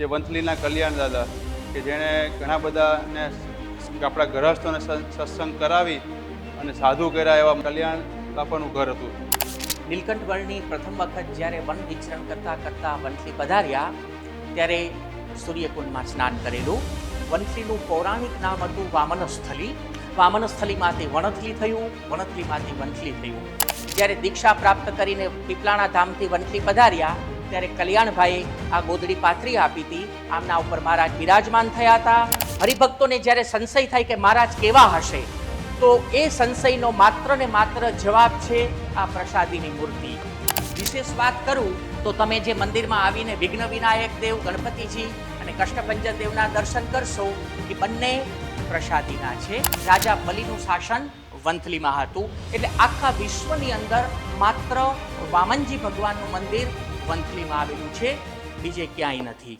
જે વંથલીના કલ્યાણ દાદા, કે જેણે ઘણા બધાને આપણા ગ્રહસ્થોને સત્સંગ કરાવી અને સાધુ કર્યા એવા કલ્યાણ બાપાનું ઘર હતું. નીલકંઠ વર્ણની પ્રથમ વખત જ્યારે વન વિચરણ કરતા કરતા વંથલી પધાર્યા, ત્યારે સૂર્યકુંડમાં સ્નાન કરેલું. વંથલીનું પૌરાણિક નામ હતું વામનસ્થલી. વામનસ્થલીમાંથી વણથલી થયું, વણથલીમાંથી વંથલી થયું. જ્યારે દીક્ષા પ્રાપ્ત કરીને પીપલાણા ધામથી વંથલી પધાર્યા ત્યારે કલ્યાણભાઈએ આ ગોદડી પાથરી આપી હતી. આમના ઉપર મહારાજ બિરાજમાન થયા હતા. હરિભક્તોને જ્યારે સંશય થાય કે મહારાજ કેવા હશે, તો એ સંશયનો માત્ર ને માત્ર જવાબ છે આ પ્રસાદીની મૂર્તિ. વિશેષ વાત કરું તો તમે જે મંદિરમાં આવીને વિઘ્ન વિનાયક દેવ, ગણપતિજી અને કષ્ટભંજન દેવના દર્શન કરશો, એ બંને પ્રસાદીના છે. રાજા બલિનું શાસન વંથલીમાં હતું. એટલે આખા વિશ્વની અંદર માત્ર વામનજી ભગવાનનું મંદિર વંથલીમાં આવેલું છે. બીજે ક્યાંય નથી.